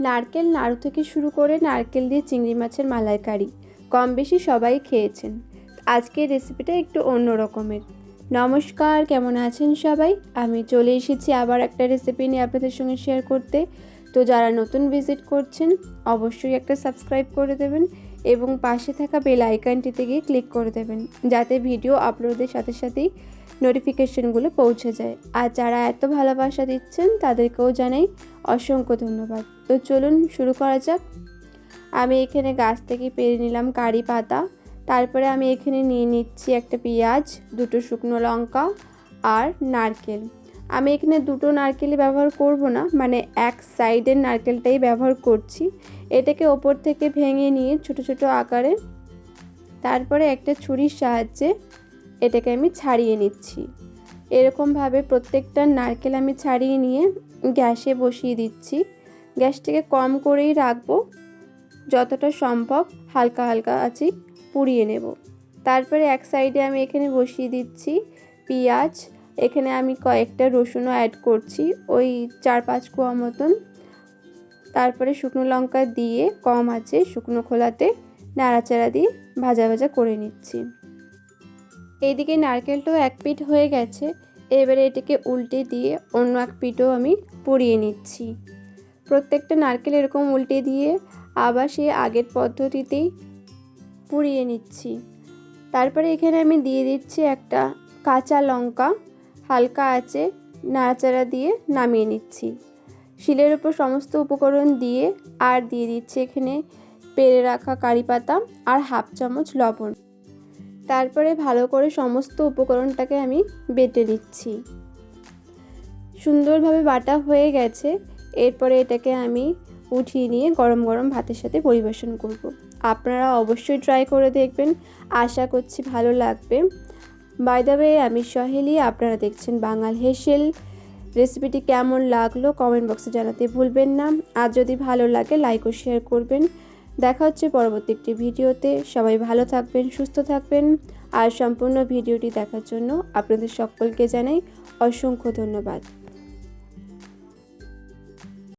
নারকেল নাড়ু থেকে শুরু করে নারকেল দিয়ে চিংড়ি মাছের মালাইকারি। কম বেশি সবাই খেয়েছেন। আজকের রেসিপিটা একটু অন্য রকমের। নমস্কার, কেমন আছেন সবাই? আমি চলে এসেছি আবার একটা রেসিপি নিয়ে আপনাদের সঙ্গে শেয়ার করতে। তো যারা নতুন ভিজিট করছেন, অবশ্যই একটা সাবস্ক্রাইব করে দেবেন এবং পাশে থাকা বেল আইকনটিতে গিয়ে ক্লিক করে দেবেন, যাতে ভিডিও আপলোডের সাথে সাথেই নোটিফিকেশনগুলো পৌঁছে যায়। আর যারা এত ভালোবাসা দিচ্ছেন, তাদেরকেও জানাই অসংখ্য ধন্যবাদ। তো চলুন শুরু করা যাক। আমি এখানে গাছ থেকে পেরে নিলাম কারি পাতা। তারপরে আমি এখানে নিয়ে নিচ্ছি একটা পেঁয়াজ, দুটো শুকনো লঙ্কা আর নারকেল। আমি এখানে দুটো নারকেলই ব্যবহার করব না মানে এক সাইডের নারকেলটাই ব্যবহার করছি। এটাকে ওপর থেকে ভেঙে নিয়ে ছোট ছোট আকারে তারপরে একটা ছুরির সাহায্যে এটাকে আমি ছাড়িয়ে নিচ্ছি। এরকমভাবে প্রত্যেকটা নারকেল আমি ছাড়িয়ে নিয়ে গ্যাসে বসিয়ে দিচ্ছি। গ্যাসটিকে কম করেই রাখব, যতটা সম্ভব হালকা হালকা আছি পুড়িয়ে নেব। তারপরে এক সাইডে আমি এখানে বসিয়ে দিচ্ছি পেঁয়াজ এখানে আমি কয়েকটা রসুনও অ্যাড করছি, ওই চার পাঁচ কোয়া মতন। তারপরে শুকনো লঙ্কা দিয়ে কম আছে, শুকনো খোলাতে নাড়াচাড়া দিয়ে ভাজা ভাজা করে নিচ্ছি। এইদিকে নারকেলটাও এক পিঠ হয়ে গেছে, এবারে এটাকে উল্টে দিয়ে অন্য এক পিঠও আমি পুড়িয়ে নিচ্ছি। প্রত্যেকটা নারকেল এরকম উল্টে দিয়ে আবার সেই আগের পদ্ধতিতেই পুড়িয়ে নিচ্ছি। তারপরে এখানে আমি দিয়ে দিচ্ছি একটা কাঁচা লঙ্কা। হালকা আছে নাড়াচাড়া দিয়ে নামিয়ে নিচ্ছি। শিলের উপর সমস্ত উপকরণ দিয়ে আর দিয়ে দিচ্ছি এখানে পেরে রাখা কারি পাতা আর হাফ চামচ লবণ। তারপরে ভালো করে সমস্ত উপকরণটাকে আমি বেটে নিচ্ছি। সুন্দরভাবে বাটা হয়ে গেছে। এরপরে এটাকে আমি উঠিয়ে নিয়ে গরম গরম ভাতের সাথে পরিবেশন করব। আপনারা অবশ্যই ট্রাই করে দেখবেন। আশা করছি ভালো লাগবে। বাই দ্য আমি সহেলি, আপনারা দেখছেন বাঙাল হেসেল। রেসিপিটি কেমন লাগল কমেন্ট বক্সে জানাতে ভুলবেন না। আর যদি ভালো লাগে লাইক ও শেয়ার করবেন। দেখা হচ্ছে পরবর্তী একটি ভিডিওতে। সবাই ভালো থাকবেন, সুস্থ থাকবেন। আর সম্পূর্ণ ভিডিওটি দেখার জন্য আপনাদের সকলকে জানাই অসংখ্য ধন্যবাদ।